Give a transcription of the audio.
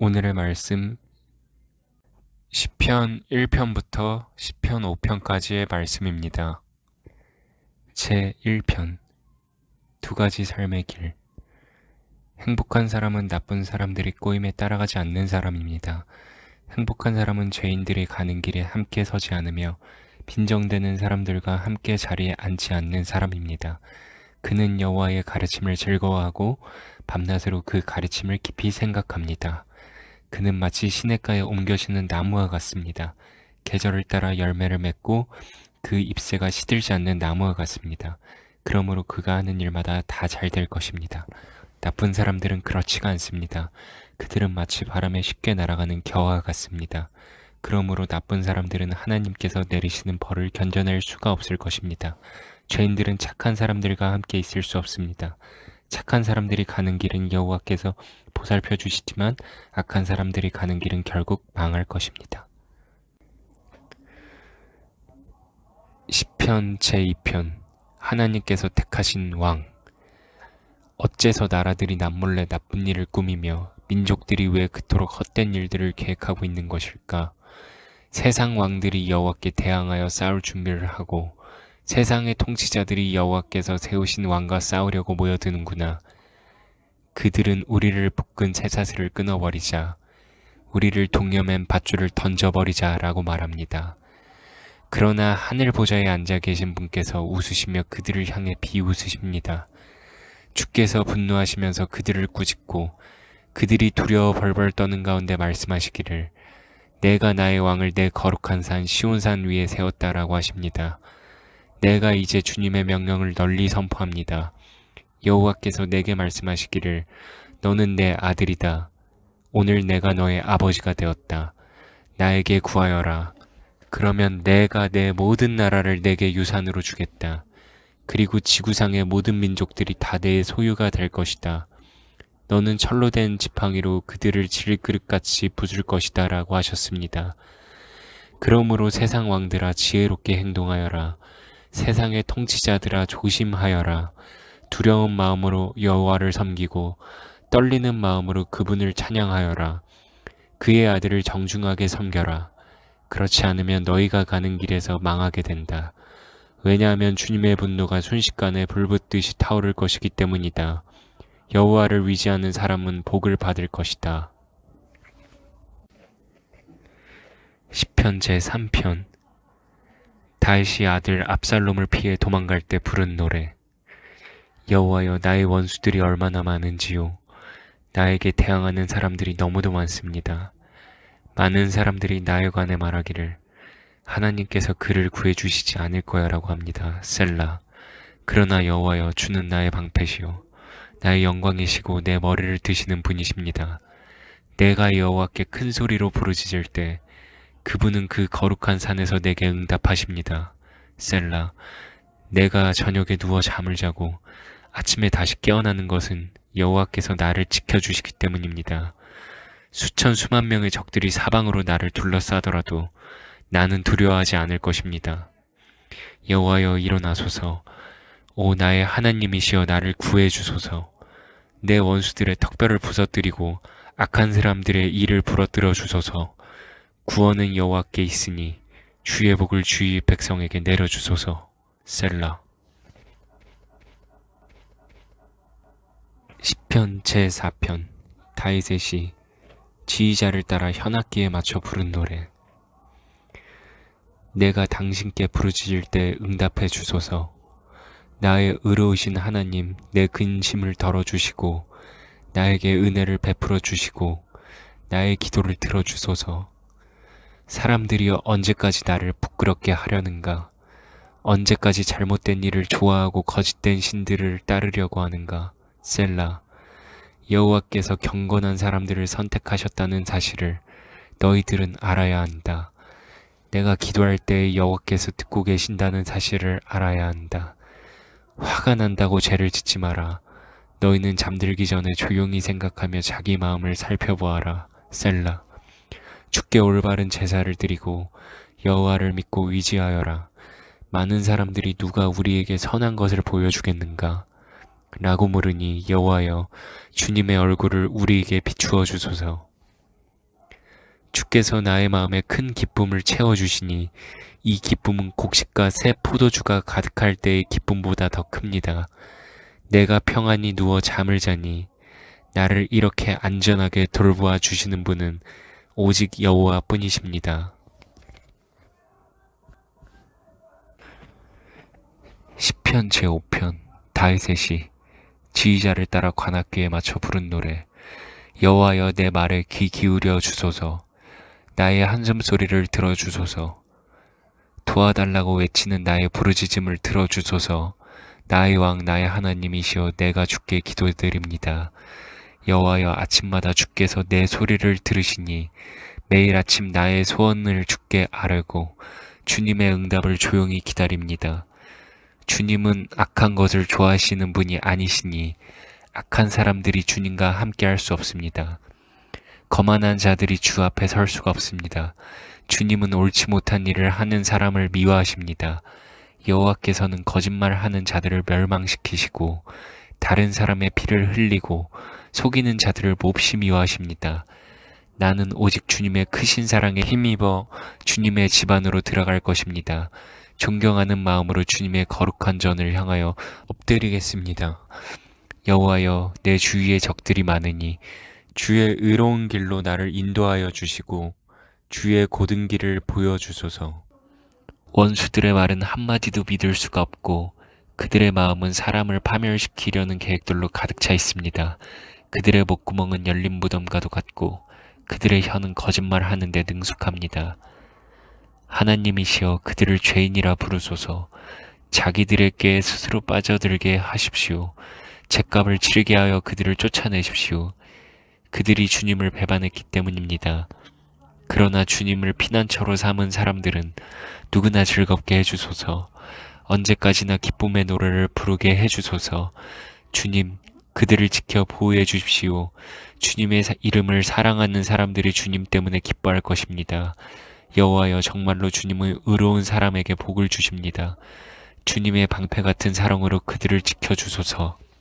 오늘의 말씀 시편 1편부터 시편 5편까지의 말씀입니다. 제 1편 두 가지 삶의 길 행복한 사람은 나쁜 사람들이 꼬임에 따라가지 않는 사람입니다. 행복한 사람은 죄인들이 가는 길에 함께 서지 않으며 빈정대는 사람들과 함께 자리에 앉지 않는 사람입니다. 그는 여호와의 가르침을 즐거워하고 밤낮으로 그 가르침을 깊이 생각합니다. 그는 마치 시냇가에 옮겨지는 나무와 같습니다. 계절을 따라 열매를 맺고 그 잎새가 시들지 않는 나무와 같습니다. 그러므로 그가 하는 일마다 다 잘 될 것입니다. 나쁜 사람들은 그렇지가 않습니다. 그들은 마치 바람에 쉽게 날아가는 겨와 같습니다. 그러므로 나쁜 사람들은 하나님께서 내리시는 벌을 견뎌낼 수가 없을 것입니다. 죄인들은 착한 사람들과 함께 있을 수 없습니다. 착한 사람들이 가는 길은 여호와께서 보살펴 주시지만 악한 사람들이 가는 길은 결국 망할 것입니다. 시편 제2편 하나님께서 택하신 왕 어째서 나라들이 남몰래 나쁜 일을 꾸미며 민족들이 왜 그토록 헛된 일들을 계획하고 있는 것일까? 세상 왕들이 여호와께 대항하여 싸울 준비를 하고 세상의 통치자들이 여호와께서 세우신 왕과 싸우려고 모여드는구나. 그들은 우리를 묶은 쇠사슬을 끊어버리자, 우리를 동여맨 밧줄을 던져버리자라고 말합니다. 그러나 하늘 보좌에 앉아 계신 분께서 웃으시며 그들을 향해 비웃으십니다. 주께서 분노하시면서 그들을 꾸짖고 그들이 두려워 벌벌 떠는 가운데 말씀하시기를 내가 나의 왕을 내 거룩한 산 시온산 위에 세웠다라고 하십니다. 내가 이제 주님의 명령을 널리 선포합니다. 여호와께서 내게 말씀하시기를 너는 내 아들이다. 오늘 내가 너의 아버지가 되었다. 나에게 구하여라. 그러면 내가 내 모든 나라를 내게 유산으로 주겠다. 그리고 지구상의 모든 민족들이 다 내 소유가 될 것이다. 너는 철로 된 지팡이로 그들을 질그릇같이 부술 것이다. 라고 하셨습니다. 그러므로 세상 왕들아 지혜롭게 행동하여라. 세상의 통치자들아 조심하여라. 두려운 마음으로 여호와를 섬기고 떨리는 마음으로 그분을 찬양하여라. 그의 아들을 정중하게 섬겨라. 그렇지 않으면 너희가 가는 길에서 망하게 된다. 왜냐하면 주님의 분노가 순식간에 불붙듯이 타오를 것이기 때문이다. 여호와를 위지하는 사람은 복을 받을 것이다. 시편 제3편 다윗이 아들 압살롬을 피해 도망갈 때 부른 노래 여호와여 나의 원수들이 얼마나 많은지요 나에게 대항하는 사람들이 너무도 많습니다. 많은 사람들이 나에 관해 말하기를 하나님께서 그를 구해 주시지 않을 거야라고 합니다. 셀라 그러나 여호와여 주는 나의 방패시요 나의 영광이시고 내 머리를 드시는 분이십니다. 내가 여호와께 큰 소리로 부르짖을 때 그분은 그 거룩한 산에서 내게 응답하십니다. 셀라, 내가 저녁에 누워 잠을 자고 아침에 다시 깨어나는 것은 여호와께서 나를 지켜주시기 때문입니다. 수천 수만 명의 적들이 사방으로 나를 둘러싸더라도 나는 두려워하지 않을 것입니다. 여호와여 일어나소서, 오 나의 하나님이시여 나를 구해 주소서. 내 원수들의 턱뼈를 부서뜨리고 악한 사람들의 이를 부러뜨려 주소서. 구원은 여호와께 있으니 주의 복을 주의 백성에게 내려주소서. 셀라. 시편 제4편. 다윗의 시. 지휘자를 따라 현악기에 맞춰 부른 노래. 내가 당신께 부르짖을 때 응답해 주소서. 나의 의로우신 하나님 내 근심을 덜어주시고 나에게 은혜를 베풀어 주시고 나의 기도를 들어주소서 사람들이 언제까지 나를 부끄럽게 하려는가 언제까지 잘못된 일을 좋아하고 거짓된 신들을 따르려고 하는가 셀라 여호와께서 경건한 사람들을 선택하셨다는 사실을 너희들은 알아야 한다. 내가 기도할 때 여호와께서 듣고 계신다는 사실을 알아야 한다. 화가 난다고 죄를 짓지 마라. 너희는 잠들기 전에 조용히 생각하며 자기 마음을 살펴보아라. 셀라. 주께 올바른 제사를 드리고 여호와를 믿고 위지하여라. 많은 사람들이 누가 우리에게 선한 것을 보여주겠는가? 라고 물으니 여호와여 주님의 얼굴을 우리에게 비추어 주소서. 주께서 나의 마음에 큰 기쁨을 채워 주시니 이 기쁨은 곡식과 새 포도주가 가득할 때의 기쁨보다 더 큽니다. 내가 평안히 누워 잠을 자니 나를 이렇게 안전하게 돌보아 주시는 분은 오직 여호와 뿐이십니다. 시편 제5편 다윗의 시 지휘자를 따라 관악기에 맞춰 부른 노래 여호와여 내 말에 귀 기울여 주소서 나의 한숨 소리를 들어 주소서 도와달라고 외치는 나의 부르짖음을 들어 주소서 나의 왕 나의 하나님이시여 내가 주께 기도드립니다 여호와여 아침마다 주께서 내 소리를 들으시니 매일 아침 나의 소원을 주께 아뢰고 주님의 응답을 조용히 기다립니다. 주님은 악한 것을 좋아하시는 분이 아니시니 악한 사람들이 주님과 함께 할 수 없습니다. 거만한 자들이 주 앞에 설 수가 없습니다. 주님은 옳지 못한 일을 하는 사람을 미워하십니다. 여호와께서는 거짓말하는 자들을 멸망시키시고 다른 사람의 피를 흘리고 속이는 자들을 몹시 미워하십니다. 나는 오직 주님의 크신 사랑에 힘입어 주님의 집안으로 들어갈 것입니다. 존경하는 마음으로 주님의 거룩한 전을 향하여 엎드리겠습니다. 여호와여 내 주위에 적들이 많으니 주의 의로운 길로 나를 인도하여 주시고 주의 고든 길을 보여주소서. 원수들의 말은 한마디도 믿을 수가 없고 그들의 마음은 사람을 파멸시키려는 계획들로 가득 차 있습니다. 그들의 목구멍은 열린 무덤과도 같고 그들의 혀는 거짓말하는데 능숙합니다. 하나님이시여 그들을 죄인이라 부르소서 자기들에게 스스로 빠져들게 하십시오. 죄값을 치르게 하여 그들을 쫓아내십시오. 그들이 주님을 배반했기 때문입니다. 그러나 주님을 피난처로 삼은 사람들은 누구나 즐겁게 해주소서. 언제까지나 기쁨의 노래를 부르게 해주소서. 주님, 그들을 지켜 보호해 주십시오. 주님의 사- 이름을 사랑하는 사람들이 주님 때문에 기뻐할 것입니다. 여호와여 정말로 주님은 의로운 사람에게 복을 주십니다. 주님의 방패 같은 사랑으로 그들을 지켜 주소서.